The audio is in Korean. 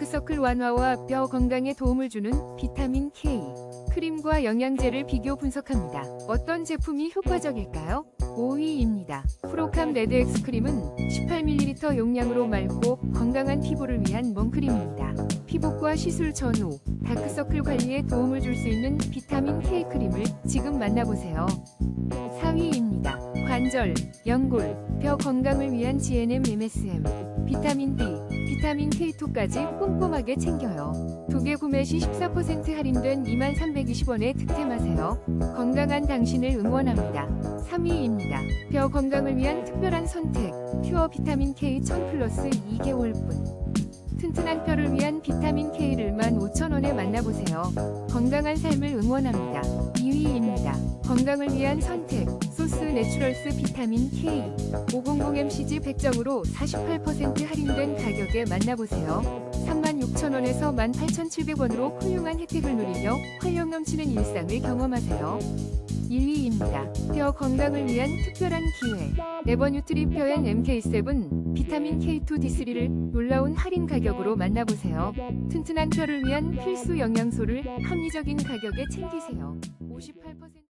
다크서클 완화와 뼈 건강에 도움을 주는 비타민 K. 크림과 영양제를 비교 분석합니다. 어떤 제품이 효과적일까요? 5위입니다. 프로캄 레드 엑스 크림은 18ml 용량으로 맑고 건강한 피부를 위한 멍크림입니다. 피부과 시술 전후, 다크서클 관리에 도움을 줄 수 있는 비타민 K 크림을 지금 만나보세요. 4위입니다. 관절, 연골, 뼈 건강을 위한 GNM MSM, 비타민 D, 비타민 K2까지 꼼꼼하게 챙겨요. 두 개 구매 시 14% 할인된 2320원에 득템하세요. 건강한 당신을 응원합니다. 3위입니다. 뼈 건강을 위한 특별한 선택, 퓨어 비타민 K 1000 플러스 2개월분. 튼튼한 뼈를 위한 비타민 K를 15,000원에 만나보세요. 건강한 삶을 응원합니다. 2위입니다. 건강을 위한 선택, 소스 내추럴스 비타민 K. 500mcg 100정으로 48% 할인된 가격에 만나보세요. 36,000원에서 18,700원으로 훌륭한 혜택을 누리며 활력 넘치는 일상을 경험하세요. 1위입니다. 뼈 건강을 위한 특별한 기회. 네버뉴트리 뼈엔 MK7 비타민 K2 D3를 놀라운 할인 가격으로 만나보세요. 튼튼한 뼈를 위한 필수 영양소를 합리적인 가격에 챙기세요. 58%